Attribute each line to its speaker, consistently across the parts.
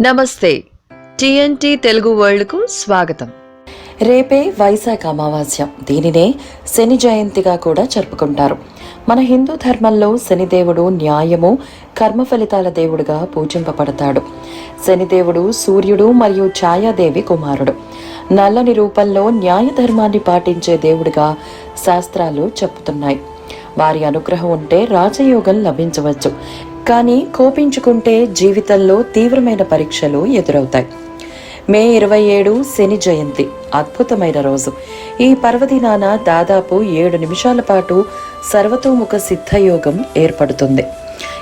Speaker 1: నమస్తే. టిఎన్టీ తెలుగు వరల్డ్కు స్వాగతం.
Speaker 2: రేపే వైశాఖ అమావాస్య. దీనినే శని జయంతిగా కూడా జరుపుకుంటారు. మన హిందూ ధర్మంలో శనిదేవుడు న్యాయము కర్మ ఫలితాల దేవుడుగా పూజింపబడతాడు. శనిదేవుడు సూర్యుడు మరియు ఛాయాదేవి కుమారుడు. నల్లని రూపంలో న్యాయ ధర్మాన్ని పాటించే దేవుడిగా శాస్త్రాలు చెప్పుతున్నాయి వారి అనుగ్రహం ఉంటే రాజయోగం లభించవచ్చు. కానీ కోపించుకుంటే జీవితంలో తీవ్రమైన పరీక్షలు ఎదురవుతాయి. మే ఇరవై ఏడు శని జయంతి. అద్భుతమైన రోజు. ఈ పర్వదినాన దాదాపు ఏడు నిమిషాల పాటు సర్వతోముఖ సిద్ధయోగం ఏర్పడుతుంది.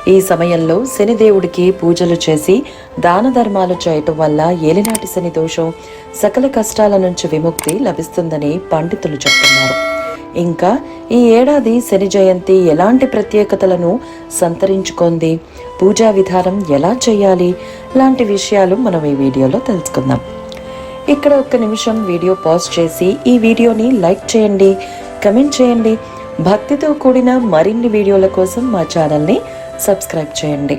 Speaker 2: ఈ సమయంలో శనిదేవుడికి పూజలు చేసి దాన ధర్మాలు చేయటం వల్ల ఏలినాటి శని దోషం సకల కష్టాల నుంచి విముక్తి లభిస్తుందని పండితులు చెప్తున్నారు. ఇంకా ఈ ఏడాది శని జయంతి ఎలాంటి ప్రత్యేకతలను సంతరించుకుంది? పూజా విధానం ఎలా చేయాలి? లాంటి విషయాలు మనం ఈ వీడియోలో తెలుసుకుందాం. ఇక్కడ ఒక్క నిమిషం వీడియో పాజ్ చేసి ఈ వీడియోని లైక్ చేయండి కమెంట్ చేయండి భక్తితో కూడిన మరిన్ని వీడియోల కోసం మా ఛానల్ని సబ్స్క్రైబ్ చేయండి.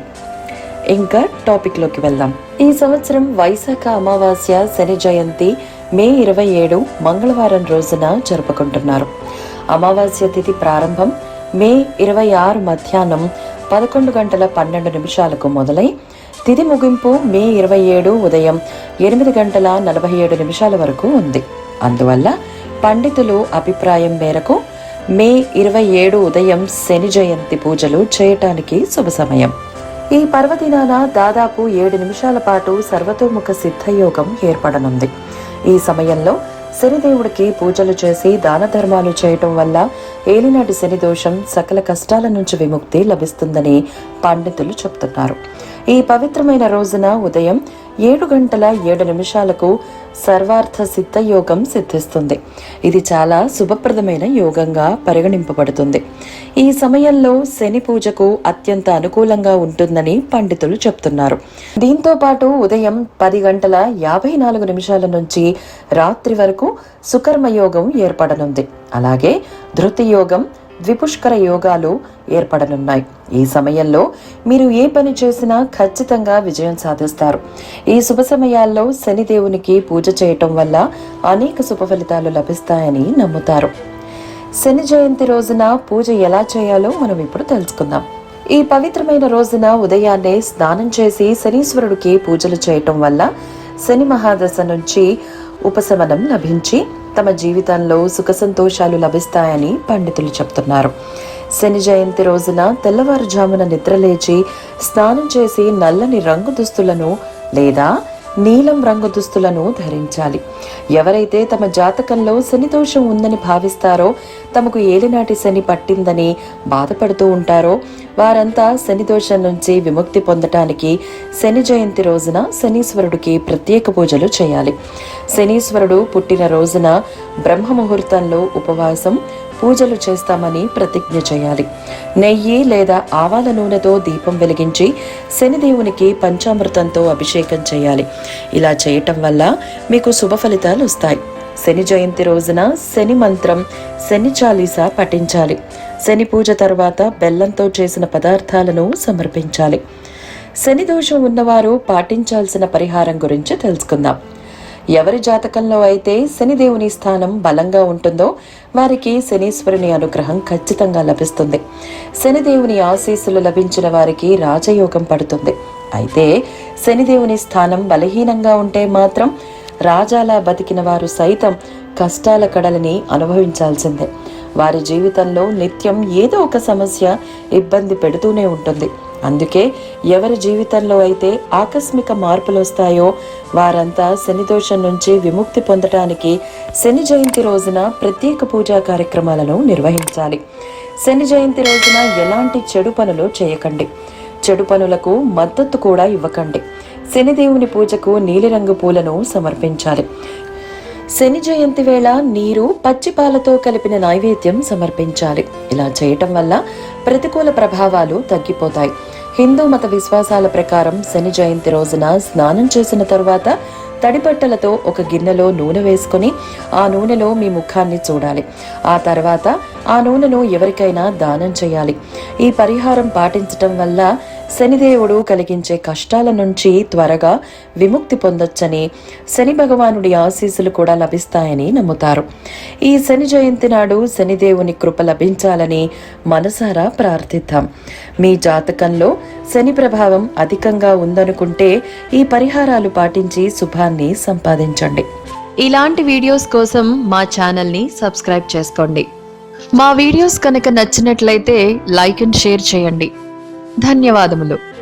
Speaker 2: ఇంకా టాపిక్లోకి వెళ్దాం. ఈ సంవత్సరం వైశాఖ అమావాస్య శని జయంతి మే ఇరవై ఏడు మంగళవారం రోజున జరుపుకుంటున్నారు. అమావాస్య తిథి ప్రారంభం మే ఇరవై ఆరు మధ్యాహ్నం పదకొండు గంటల పన్నెండు నిమిషాలకు మొదలై తిథి ముగింపు మే ఇరవై ఏడు ఉదయం ఎనిమిది గంటల నలభై ఏడు నిమిషాల వరకు ఉంది. అందువల్ల పండితులు అభిప్రాయం మేరకు మే ఇరవై ఏడు ఉదయం శని జయంతి పూజలు చేయటానికి శుభ సమయం. ఈ పర్వదినాన దాదాపు ఏడు నిమిషాల పాటు సర్వతోముఖ సిద్ధయోగం ఏర్పడనుంది. ఈ సమయంలో శనిదేవుడికి పూజలు చేసి దాన ధర్మాలు చేయటం వల్ల ఏలినాటి శని దోషం సకల కష్టాల నుంచి విముక్తి లభిస్తుందని పండితులు చెప్తున్నారు. ఈ పవిత్రమైన రోజున ఉదయం ఏడు గంటల ఏడు నిమిషాలకు సర్వార్థ సిద్ధ యోగం సిద్ధిస్తుంది. ఇది చాలా శుభప్రదమైన యోగంగా పరిగణింపబడుతుంది. ఈ సమయంలో శని పూజకు అత్యంత అనుకూలంగా ఉంటుందని పండితులు చెప్తున్నారు. దీంతో పాటు ఉదయం పది గంటల యాభై నాలుగు నిమిషాల నుంచి రాత్రి వరకు సుకర్మ యోగం ఏర్పడనుంది. అలాగే ధృతి యోగం ద్విపుష్కర యోగాలు ఏర్పడనున్నాయి. ఈ సమయంలో మీరు ఏ పని చేసినా ఖచ్చితంగా విజయం సాధిస్తారు. ఈ శుభ సమయాల్లో శనిదేవునికి పూజ చేయటం వల్ల అనేక శుభ ఫలితాలు లభిస్తాయని నమ్ముతారు. శని జయంతి రోజున పూజ ఎలా చేయాలో మనం ఇప్పుడు తెలుసుకుందాం. ఈ పవిత్రమైన రోజున ఉదయాన్నే స్నానం చేసి శనీశ్వరుడికి పూజలు చేయటం వల్ల శని మహాదశ నుంచి ఉపశమనం లభించి తమ జీవితంలో సుఖ సంతోషాలు లభిస్తాయని పండితులు చెప్తున్నారు. శని జయంతి రోజున తెల్లవారుజామున నిద్రలేచి స్నానం చేసి నల్లని రంగు దుస్తులను లేదా నీలం రంగు దుస్తులను ధరించాలి. ఎవరైతే తమ జాతకంలో శని దోషం ఉందని భావిస్తారో తమకు ఏలినాటి శని పట్టిందని బాధపడుతూ ఉంటారో వారంతా శని దోషం నుంచి విముక్తి పొందటానికి శని జయంతి రోజున శనీశ్వరుడికి ప్రత్యేక పూజలు చేయాలి. శనీశ్వరుడు పుట్టిన రోజున బ్రహ్మ ముహూర్తంలో ఉపవాసం పూజలు చేస్తామని ప్రతిజ్ఞ చేయాలి. నెయ్యి లేదా ఆవాల నూనెతో దీపం వెలిగించి శనిదేవునికి పంచామృతంతో అభిషేకం చేయాలి. ఇలా చేయటం వల్ల మీకు శుభ ఫలితాలు వస్తాయి. శని జయంతి రోజున శని మంత్రం శని చాలీసా పఠించాలి. శని పూజ తర్వాత బెల్లంతో చేసిన పదార్థాలను సమర్పించాలి. శని దోషం ఉన్నవారు పాటించాల్సిన పరిహారం గురించి తెలుసుకుందాం. ఎవరి జాతకంలో అయితే శనిదేవుని స్థానం బలంగా ఉంటుందో వారికి శనీశ్వరుని అనుగ్రహం ఖచ్చితంగా లభిస్తుంది. శనిదేవుని ఆశీస్సులు లభించిన వారికి రాజయోగం పడుతుంది. అయితే శనిదేవుని స్థానం బలహీనంగా ఉంటే మాత్రం రాజాలా బతికిన వారు సైతం కష్టాల కడలని అనుభవించాల్సిందే. వారి జీవితంలో నిత్యం ఏదో ఒక సమస్య ఇబ్బంది పెడుతూనే ఉంటుంది. అందుకే ఎవరి జీవితంలో అయితే ఆకస్మిక మార్పులు వస్తాయో వారంతా శని దోషం నుంచి విముక్తి పొందటానికి శని జయంతి రోజున ప్రత్యేక పూజా కార్యక్రమాలను నిర్వహించాలి. శని జయంతి రోజున ఎలాంటి చెడు పనులు చేయకండి. చెడు పనులకు మద్దతు కూడా ఇవ్వకండి. శనిదేవుని పూజకు నీలిరంగు పూలను సమర్పించాలి. శని జయంతి వేళ నీరు పచ్చి పాలతో కలిపిన నైవేద్యం సమర్పించాలి. ఇలా చేయటం వల్ల ప్రతికూల ప్రభావాలు తగ్గిపోతాయి. హిందూ మత విశ్వాసాల ప్రకారం శని జయంతి రోజున స్నానం చేసిన తరువాత తడిబట్టలతో ఒక గిన్నెలో నూనె వేసుకొని ఆ నూనెలో మీ ముఖాన్ని చూడాలి. ఆ తర్వాత ఆ నూనెను ఎవరికైనా దానం చేయాలి. ఈ పరిహారం పాటించటం వల్ల శనిదేవుడు కలిగించే కష్టాల నుంచి త్వరగా విముక్తి పొందొచ్చని శని భగవానుడి ఆశీస్సులు కూడా లభిస్తాయని నమ్ముతారు. ఈ శని జయంతి నాడు శనిదేవుని కృప లభించాలని మనసారా ప్రార్థిద్దాం. మీ జాతకంలో శని ప్రభావం అధికంగా ఉందనుకుంటే ఈ పరిహారాలు పాటించి శుభాన్ని సంపాదించండి.
Speaker 1: ఇలాంటి వీడియోస్ కోసం మా ఛానల్ని సబ్స్క్రైబ్ చేసుకోండి. మా వీడియోస్ కనుక నచ్చినట్లయితే లైక్ అండ్ షేర్ చేయండి. ధన్యవాదములు.